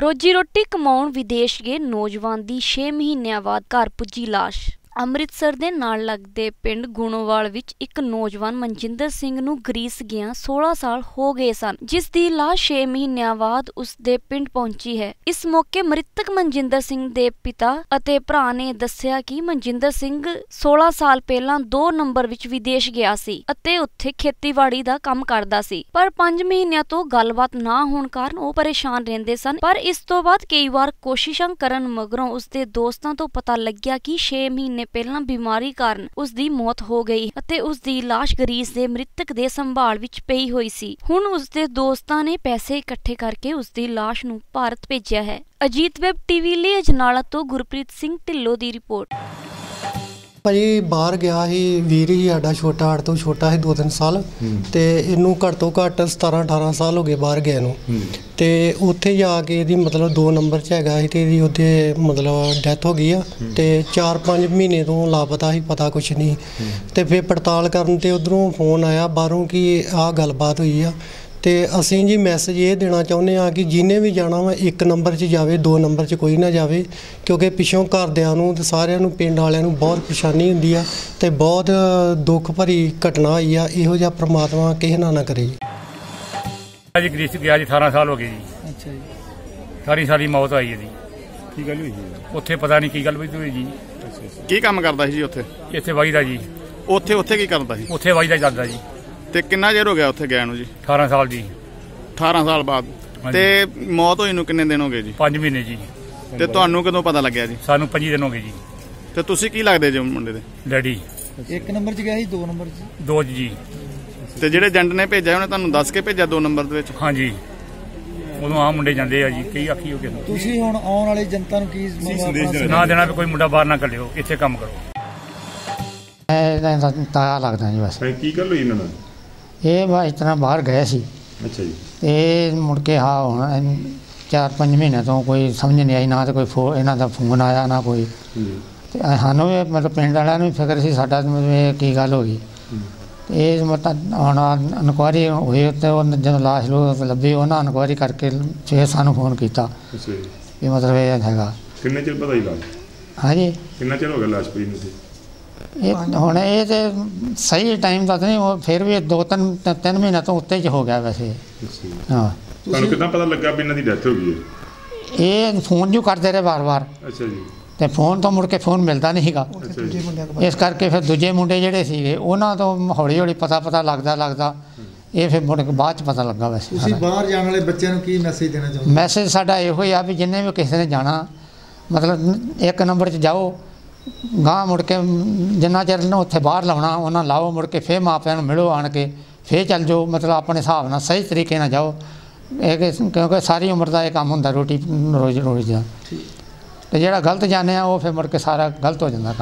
ਰੋਜੀ ਰੋਟੀ ਕਮਾਉਣ ਵਿਦੇਸ਼ ਗਏ ਨੌਜਵਾਨ ਦੀ 6 ਮਹੀਨਿਆਂ ਬਾਅਦ ਘਰ ਪੁੱਜੀ ਲਾਸ਼। ਅੰਮ੍ਰਿਤਸਰ ਦੇ ਨਾਲ ਲੱਗਦੇ ਪਿੰਡ ਗੁਣੋਵਾਲ ਵਿੱਚ ਇੱਕ ਨੌਜਵਾਨ ਮਨਜਿੰਦਰ ਸਿੰਘ ਨੂੰ ਗਰੀਸ ਗਿਆ 16 ਸਾਲ ਹੋ ਗਏ ਸਨ, ਜਿਸ ਦੀ ਲਾਸ਼ 6 ਮਹੀਨਿਆਂ ਬਾਅਦ ਉਸ ਦੇ ਪਿੰਡ ਪਹੁੰਚੀ ਹੈ। ਇਸ ਮੌਕੇ ਮ੍ਰਿਤਕ ਮਨਜਿੰਦਰ ਸਿੰਘ ਦੇ ਪਿਤਾ ਅਤੇ ਭਰਾ ਨੇ ਦੱਸਿਆ ਕਿ ਮਨਜਿੰਦਰ ਸਿੰਘ 16 ਸਾਲ ਪਹਿਲਾਂ 2 ਨੰਬਰ ਵਿੱਚ ਵਿਦੇਸ਼ ਗਿਆ ਸੀ ਅਤੇ ਉੱਥੇ ਖੇਤੀਬਾੜੀ ਦਾ ਕੰਮ ਕਰਦਾ ਸੀ। ਪਰ 5 ਮਹੀਨਿਆਂ ਤੋਂ ਗੱਲਬਾਤ ਨਾ ਹੋਣ ਕਾਰਨ ਉਹ ਪਰੇਸ਼ਾਨ ਰਹਿੰਦੇ ਸਨ। ਪਰ ਇਸ ਤੋਂ ਬਾਅਦ ਕਈ ਵਾਰ ਕੋਸ਼ਿਸ਼ਾਂ ਕਰਨ ਮਗਰੋਂ ਉਸ ਦੇ ਦੋਸਤਾਂ ਤੋਂ ਪਤਾ ਲੱਗਿਆ ਕਿ 6 ਮਹੀਨੇ ਪਹਿਲਾਂ ਬਿਮਾਰੀ ਕਾਰਨ ਉਸ ਦੀ ਮੌਤ ਹੋ ਗਈ ਅਤੇ ਉਸ ਦੀ ਲਾਸ਼ ਗਰੀਸ ਦੇ ਮ੍ਰਿਤਕ ਦੇ ਸੰਭਾਲ ਵਿੱਚ ਪਈ ਹੋਈ ਸੀ। ਹੁਣ ਉਸ ਦੇ ਦੋਸਤਾਂ ਨੇ ਪੈਸੇ ਇਕੱਠੇ ਕਰਕੇ ਉਸ ਦੀ ਲਾਸ਼ ਨੂੰ ਭਾਰਤ ਭੇਜਿਆ ਹੈ। ਅਜੀਤ ਵੈਬ ਟੀਵੀ ਲਈ ਅਜਨਾਲਾ ਤੋਂ ਗੁਰਪ੍ਰੀਤ ਸਿੰਘ ਢਿੱਲੋਂ ਦੀ ਰਿਪੋਰਟ। ਭਾਜੀ ਬਾਹਰ ਗਿਆ ਸੀ ਵੀਰ ਹੀ ਸਾਡਾ ਛੋਟਾ ਹੜ ਤੋਂ ਛੋਟਾ ਸੀ 2-3 ਸਾਲ। ਤੇ ਇਹਨੂੰ ਘੱਟ ਤੋਂ ਘੱਟ 17-18 ਸਾਲ ਹੋ ਗਏ ਬਾਹਰ ਗਏ ਨੂੰ। ਤੇ ਉੱਥੇ ਜਾ ਕੇ ਇਹਦੀ ਮਤਲਬ 2 ਨੰਬਰ 'ਚ ਹੈਗਾ ਸੀ ਤੇ ਇਹਦੀ ਉਹਦੇ ਮਤਲਬ ਡੈਥ ਹੋ ਗਈ ਆ। ਤੇ 4-5 ਮਹੀਨੇ ਤੋਂ ਲਾਪਤਾ ਸੀ ਪਤਾ ਕੁਛ ਨਹੀਂ। ਤੇ ਫਿਰ ਪੜਤਾਲ ਕਰਨ ਤੇ ਉਧਰੋਂ ਫੋਨ ਆਇਆ ਬਾਹਰੋਂ ਕਿ ਆਹ ਗੱਲਬਾਤ ਹੋਈ ਆ। ਤੇ ਅਸੀਂ ਜੀ ਮੈਸੇਜ ਇਹ ਦੇਣਾ ਚਾਹੁੰਦੇ ਆ ਕਿ ਜਿਹਨੇ ਵੀ ਜਾਣਾ ਵਾ ਇੱਕ ਨੰਬਰ 'ਚ ਜਾਵੇ ਦੋ ਨੰਬਰ 'ਚ ਕੋਈ ਨਾ ਜਾਵੇ ਕਿਉਂਕਿ ਪਿੱਛੋਂ ਘਰਦਿਆਂ ਨੂੰ ਤੇ ਸਾਰਿਆਂ ਨੂੰ ਪਿੰਡ ਵਾਲਿਆਂ ਨੂੰ ਬਹੁਤ ਪਰੇਸ਼ਾਨੀ ਹੁੰਦੀ ਆ ਤੇ ਬਹੁਤ ਦੁੱਖ ਭਰੀ ਘਟਨਾ ਹੋਈ ਆ ਇਹੋ ਜਿਹਾ ਪ੍ਰਮਾਤਮਾ ਕਿਸੇ ਨਾਲ ਨਾ ਕਰੇ ਜੀ। ਅੱਜ ਗ੍ਰੀਸ ਗਿਆ ਜੀ 18 ਸਾਲ ਹੋ ਗਏ ਜੀ। ਅੱਛਾ ਜੀ। ਸਾਰੀ ਸਾਰੀ ਮੌਤ ਆਈ ਹੈ ਜੀ। ਕੀ ਗੱਲ ਹੋਈ ਜੀ? ਉੱਥੇ ਪਤਾ ਨਹੀਂ ਕੀ ਗੱਲ ਹੋਈ ਜੀ। ਕੀ ਕੰਮ ਕਰਦਾ ਸੀ ਜੀ ਉੱਥੇ? ਇੱਥੇ ਵਾਈ ਦਾ ਜੀ। ਉੱਥੇ ਉੱਥੇ ਕੀ ਕਰਦਾ ਸੀ? ਉੱਥੇ ਵਾਈ ਦਾ ਚੱਲਦਾ ਜੀ। ਤੇ ਕਿੰਨਾ ਚਿਰ ਹੋ ਗਿਆ ਉੱਥੇ ਗਿਆ ਨੂੰ ਜੀ? 18 ਸਾਲ ਜੀ। 18 ਸਾਲ ਬਾਅਦ। ਤੇ ਮੌਤ ਹੋਈ ਨੂੰ ਕਿੰਨੇ ਦਿਨ ਹੋ ਗਏ ਜੀ? 5 ਮਹੀਨੇ ਜੀ। ਤੇ ਤੁਹਾਨੂੰ ਕਦੋਂ ਪਤਾ ਲੱਗਿਆ ਜੀ? ਸਾਨੂੰ 25 ਦਿਨ ਹੋ ਗਏ ਜੀ। ਤੇ ਤੁਸੀਂ ਕੀ ਲੱਗਦੇ ਜੀ ਮੁੰਡੇ ਦੇ? ਡੈਡੀ। ਇੱਕ ਨੰਬਰ 'ਚ ਗਿਆ ਸੀ ਦੋ ਨੰਬਰ 'ਚ। ਦੋ ਜੀ ਤੇ ਜਿਹੜੇ ਏਜੰਟ ਨੇ ਭੇਜਿਆ ਉਹਨੇ ਤੁਹਾਨੂੰ ਦੱਸ ਕੇ ਭੇਜਿਆ ਦੋ ਨੰਬਰ ਦੇ ਵਿੱਚ? ਹਾਂਜੀ। ਉਦੋਂ ਆ ਮੁੰਡੇ ਜਾਂਦੇ ਆ ਜੀ ਕਈ ਆਖੀ ਹੋ ਕੇ ਤੁਸੀਂ ਹੁਣ ਆਉਣ ਵਾਲੀ ਜਨਤਾ ਨੂੰ ਕੀ ਨਾ ਦੇਣਾ ਵੀ ਕੋਈ ਮੁੰਡਾ ਬਾਹਰ ਨਾ ਕੱਢਿਓ ਇੱਥੇ ਕੰਮ ਕਰੋ। ਇਹਦਾ ਤਾਂ ਤਾਇਆ ਲੱਗਦਾ ਜੀ ਬਸ। ਕੀ ਗੱਲ ਹੋਈ ਇਹਨਾਂ ਨਾਲ? ਇਹ ਬਸ ਇਸ ਤਰ੍ਹਾਂ ਬਾਹਰ ਗਏ ਸੀ। ਅੱਛਾ ਜੀ। ਤੇ ਮੁੜ ਕੇ ਹਾਂ ਹੁਣ ਚਾਰ ਪੰਜ ਮਹੀਨੇ ਤੋਂ ਕੋਈ ਸਮਝ ਨਹੀਂ ਆਈ ਨਾ ਤੇ ਕੋਈ ਇਹਨਾਂ ਦਾ ਫੋਨ ਆਇਆ ਨਾ ਕੋਈ। ਤੇ ਸਾਨੂੰ ਵੀ ਮਤਲਬ ਪਿੰਡ ਵਾਲਿਆਂ ਨੂੰ ਫਿਕਰ ਸੀ ਸਾਡਾ ਮਤਲਬ ਇਹ ਕੀ ਗੱਲ ਹੋ ਗਈ। ਤੇ ਇਹ ਮਤਲਬ ਹੁਣ ਇਨਕੁਆਰੀ ਹੋਈ ਤੇ ਉਹ ਜਦੋਂ ਲਾਸ਼ ਲੋ ਲੱਭੀ ਉਹਨਾਂ ਇਨਕੁਆਰੀ ਕਰਕੇ ਫਿਰ ਸਾਨੂੰ ਫੋਨ ਕੀਤਾ ਅੱਛਾ ਜੀ। ਵੀ ਮਤਲਬ ਇਹ ਹੈਗਾ। ਕਿੰਨੇ ਚਿਰ ਪਤਾ ਹੀ ਲਾਜ ਹਾਂਜੀ। ਕਿੰਨਾ ਚਿਰ ਹੋ ਗਿਆ ਲਾਸ਼ ਪਈ ਨੂੰ ਤੇ ਇਹ ਹੁਣ ਇਹ ਤੇ ਸਹੀ ਟਾਈਮ ਦਾ ਤਾਂ ਨਹੀਂ ਉਹ ਫਿਰ ਵੀ ਦੋ ਤਿੰਨ ਤਿੰਨ ਮਹੀਨੇ ਤੋਂ ਉੱਤੇ ਚ ਹੋ ਗਿਆ ਵੈਸੇ। ਹਾਂ। ਤੁਹਾਨੂੰ ਕਿੱਦਾਂ ਪਤਾ ਲੱਗਾ ਵੀ ਇਹਨਾਂ ਦੀ ਡੈਥ ਹੋ ਗਈ ਹੈ? ਇਹ ਫੋਨ ਜੋ ਕਰਦੇ ਰਹੇ ਵਾਰ-ਵਾਰ। ਅੱਛਾ ਜੀ। ਤੇ ਫੋਨ ਤੋਂ ਮੁੜ ਕੇ ਫੋਨ ਮਿਲਦਾ ਨਹੀਂ ਸੀਗਾ। ਅੱਛਾ ਜੀ ਇਸ ਕਰਕੇ ਫਿਰ ਦੂਜੇ ਮੁੰਡੇ ਜਿਹੜੇ ਸੀਗੇ ਉਹਨਾਂ ਤੋਂ ਹੌਲੀ ਹੌਲੀ ਪਤਾ ਪਤਾ ਲੱਗਦਾ ਲੱਗਦਾ। ਇਹ ਫਿਰ ਮੁੜ ਕੇ ਬਾਅਦ ਚ ਪਤਾ ਲੱਗਾ ਵੈਸੇ ਤੁਸੀਂ ਬਾਹਰ ਜਾਣ ਵਾਲੇ ਬੱਚਿਆਂ ਨੂੰ ਕੀ ਮੈਸੇਜ ਦੇਣਾ ਚਾਹੁੰਦੇ ਮੈਸੇਜ ਸਾਡਾ ਇਹੋ ਹੀ ਆ ਵੀ ਜਿੰਨੇ ਵੀ ਕਿਸੇ ਨੇ ਜਾਣਾ ਮਤਲਬ ਇੱਕ ਨੰਬਰ 'ਚ ਜਾਓ ਗਾਂ ਮੁੜ ਕੇ ਜਿੰਨਾ ਚਿਰ ਨੂੰ ਉੱਥੇ ਬਾਹਰ ਲਾਉਣਾ ਉਹਨਾਂ ਲਾਓ ਮੁੜ ਕੇ ਫੇਰ ਮਾਪਿਆਂ ਨੂੰ ਮਿਲੋ ਆਣ ਕੇ ਫੇਰ ਚੱਲ ਜਾਓ ਮਤਲਬ ਆਪਣੇ ਹਿਸਾਬ ਨਾਲ ਸਹੀ ਤਰੀਕੇ ਨਾਲ ਜਾਓ। ਇਹ ਕਿਉਂਕਿ ਸਾਰੀ ਉਮਰ ਦਾ ਇਹ ਕੰਮ ਹੁੰਦਾ ਰੋਟੀ ਰੋਜ਼ ਰੋਜ਼ ਦਾ। ਤੇ ਜਿਹੜਾ ਗਲਤ ਜਾਣਿਆ ਉਹ ਫਿਰ ਮੁੜ ਕੇ ਸਾਰਾ ਗਲਤ ਹੋ ਜਾਂਦਾ